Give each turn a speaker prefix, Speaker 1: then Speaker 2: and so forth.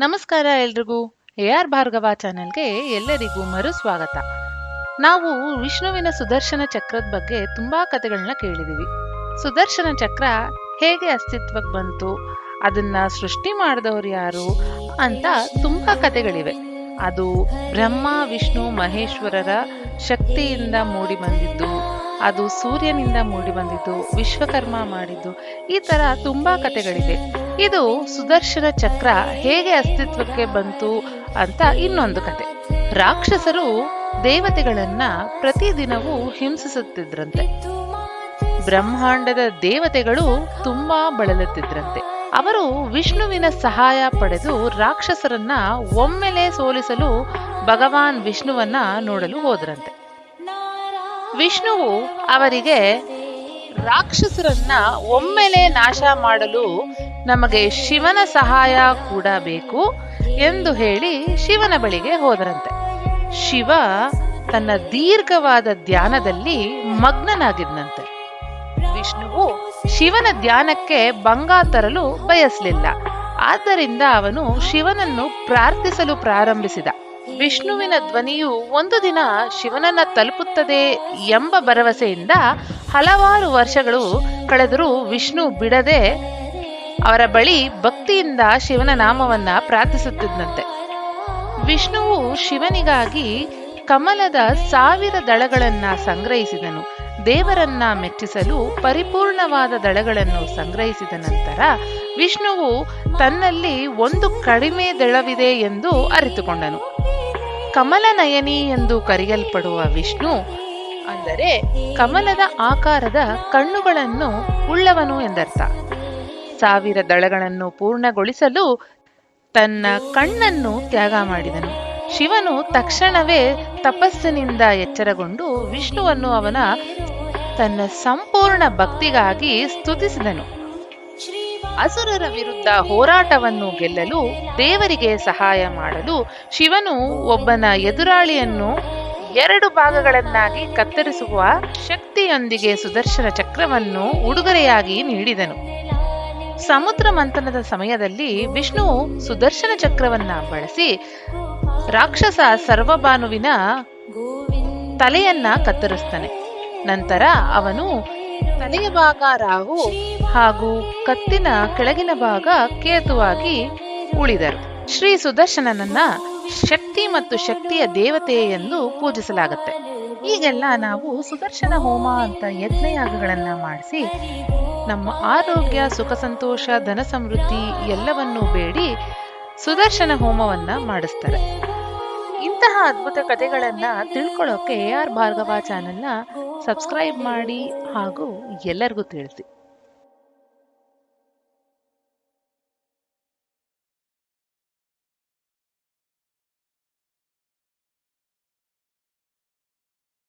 Speaker 1: ನಮಸ್ಕಾರ ಎಲ್ರಿಗೂ. A R Bhargava ಚಾನೆಲ್ಗೆ ಎಲ್ಲರಿಗೂ ಮರು ಸ್ವಾಗತ. ನಾವು ವಿಷ್ಣುವಿನ ಸುದರ್ಶನ ಚಕ್ರದ ಬಗ್ಗೆ ತುಂಬಾ ಕಥೆಗಳನ್ನ ಕೇಳಿದೀವಿ. ಸುದರ್ಶನ ಚಕ್ರ ಹೇಗೆ ಅಸ್ತಿತ್ವಕ್ಕೆ ಬಂತು, ಅದನ್ನ ಸೃಷ್ಟಿ ಮಾಡಿದವರು ಯಾರು ಅಂತ ತುಂಬಾ ಕಥೆಗಳಿವೆ. ಅದು ಬ್ರಹ್ಮ, ವಿಷ್ಣು, ಮಹೇಶ್ವರರ ಶಕ್ತಿಯಿಂದ ಮೂಡಿ ಬಂದಿದ್ದು, ಅದು ಸೂರ್ಯನಿಂದ ಮೂಡಿ ಬಂದಿದ್ದು, ವಿಶ್ವಕರ್ಮ ಮಾಡಿದ್ದು, ಈ ತರ ತುಂಬಾ ಕಥೆಗಳಿವೆ. ಇದು ಸುದರ್ಶನ ಚಕ್ರ ಹೇಗೆ ಅಸ್ತಿತ್ವಕ್ಕೆ ಬಂತು ಅಂತ ಇನ್ನೊಂದು ಕತೆ. ರಾಕ್ಷಸರು ದೇವತೆಗಳನ್ನ ಪ್ರತಿದಿನವೂ ಹಿಂಸಿಸುತ್ತಿದ್ರಂತೆ. ಬ್ರಹ್ಮಾಂಡದ ದೇವತೆಗಳು ತುಂಬಾ ಬಳಲುತ್ತಿದ್ರಂತೆ. ಅವರು ವಿಷ್ಣುವಿನ ಸಹಾಯ ಪಡೆದು ರಾಕ್ಷಸರನ್ನ ಒಮ್ಮೆಲೆ ಸೋಲಿಸಲು ಭಗವಾನ್ ವಿಷ್ಣುವನ್ನ ನೋಡಲು ಹೋದ್ರಂತೆ. ವಿಷ್ಣುವು ಅವರಿಗೆ ರಾಕ್ಷಸರನ್ನ ಒಮ್ಮೆಲೆ ನಾಶ ಮಾಡಲು ನಮಗೆ ಶಿವನ ಸಹಾಯ ಕೂಡ ಬೇಕು ಎಂದು ಹೇಳಿ ಶಿವನ ಬಳಿಗೆ ಹೋದರಂತೆ. ಶಿವ ತನ್ನ ದೀರ್ಘವಾದ ಧ್ಯಾನದಲ್ಲಿ ಮಗ್ನನಾಗಿದ್ದಂತೆ ವಿಷ್ಣುವು ಶಿವನ ಧ್ಯಾನಕ್ಕೆ ಭಂಗ ತರಲು ಬಯಸಲಿಲ್ಲ. ಆದ್ದರಿಂದ ಅವನು ಶಿವನನ್ನು ಪ್ರಾರ್ಥಿಸಲು ಪ್ರಾರಂಭಿಸಿದ. ವಿಷ್ಣುವಿನ ಧ್ವನಿಯು ಒಂದು ದಿನ ಶಿವನನ್ನ ತಲುಪುತ್ತದೆ ಎಂಬ ಭರವಸೆಯಿಂದ ಹಲವಾರು ವರ್ಷಗಳು ಕಳೆದರೂ ವಿಷ್ಣು ಬಿಡದೆ ಅವರ ಬಳಿ ಭಕ್ತಿಯಿಂದ ಶಿವನ ನಾಮವನ್ನ ಪ್ರಾರ್ಥಿಸುತ್ತಿದ್ದಂತೆ ವಿಷ್ಣುವು ಶಿವನಿಗಾಗಿ ಕಮಲದ ಸಾವಿರ ದಳಗಳನ್ನ ಸಂಗ್ರಹಿಸಿದನು. ದೇವರನ್ನ ಮೆಚ್ಚಿಸಲು ಪರಿಪೂರ್ಣವಾದ ದಳಗಳನ್ನು ಸಂಗ್ರಹಿಸಿದ ನಂತರ ವಿಷ್ಣುವು ತನ್ನಲ್ಲಿ ಒಂದು ಕಡಿಮೆ ದಳವಿದೆ ಎಂದು ಅರಿತುಕೊಂಡನು. ಕಮಲನಯನಿ ಎಂದು ಕರೆಯಲ್ಪಡುವ ವಿಷ್ಣು ಅಂದರೆ ಕಮಲದ ಆಕಾರದ ಕಣ್ಣುಗಳನ್ನು ಉಳ್ಳವನು ಎಂದರ್ಥ. ಸಾವಿರ ದಳಗಳನ್ನು ಪೂರ್ಣಗೊಳಿಸಲು ತನ್ನ ಕಣ್ಣನ್ನು ತ್ಯಾಗ ಮಾಡಿದನು. ಶಿವನು ತಕ್ಷಣವೇ ತಪಸ್ಸಿನಿಂದ ಎಚ್ಚರಗೊಂಡು ವಿಷ್ಣುವನ್ನು ಅವನ ತನ್ನ ಸಂಪೂರ್ಣ ಭಕ್ತಿಗಾಗಿ ಸ್ತುತಿಸಿದನು. ಅಸುರರ ವಿರುದ್ಧ ಹೋರಾಟವನ್ನು ಗೆಲ್ಲಲು ದೇವರಿಗೆ ಸಹಾಯ ಮಾಡಲು ಶಿವನು ಒಬ್ಬನ ಎದುರಾಳಿಯನ್ನು ಎರಡು ಭಾಗಗಳನ್ನಾಗಿ ಕತ್ತರಿಸುವ ಶಕ್ತಿಯೊಂದಿಗೆ ಸುದರ್ಶನ ಚಕ್ರವನ್ನು ಉಡುಗೊರೆಯಾಗಿ ನೀಡಿದನು. ಸಮುದ್ರ ಮಂಥನದ ಸಮಯದಲ್ಲಿ ವಿಷ್ಣು ಸುದರ್ಶನ ಚಕ್ರವನ್ನ ಬಳಸಿ ರಾಕ್ಷಸ ಸರ್ವಭಾನುವಿನ ತಲೆಯನ್ನ ಕತ್ತರಿಸ್ತಾನೆ. ನಂತರ ಅವನು ತಲೆಯ ಭಾಗ ರಾಹು ಹಾಗೂ ಕತ್ತಿನ ಕೆಳಗಿನ ಭಾಗ ಕೇತುವಾಗಿ ಉಳಿದರು. ಶ್ರೀ ಸುದರ್ಶನನನ್ನ ಶಕ್ತಿ ಮತ್ತು ಶಕ್ತಿಯ ದೇವತೆ ಎಂದು ಪೂಜಿಸಲಾಗುತ್ತೆ. ಈಗೆಲ್ಲ ನಾವು ಸುದರ್ಶನ ಹೋಮ ಅಂತ ಯಜ್ಞಯಾಗಗಳನ್ನ ಮಾಡಿಸಿ ನಮ್ಮ ಆರೋಗ್ಯ, ಸುಖ, ಸಂತೋಷ, ಧನ ಸಮೃದ್ಧಿ ಎಲ್ಲವನ್ನೂ ಬೇಡಿ ಸುದರ್ಶನ ಹೋಮವನ್ನ ಮಾಡಿಸ್ತಾರೆ. ಇಂತಹ ಅದ್ಭುತ ಕಥೆಗಳನ್ನ ತಿಳ್ಕೊಳ್ಳೋಕೆ ಎ ಆರ್ ಭಾರ್ಗವ ಚಾನೆಲ್ನ ಸಬ್ಸ್ಕ್ರೈಬ್ ಮಾಡಿ ಹಾಗೂ ಎಲ್ಲರಿಗೂ ತಿಳಿಸಿ.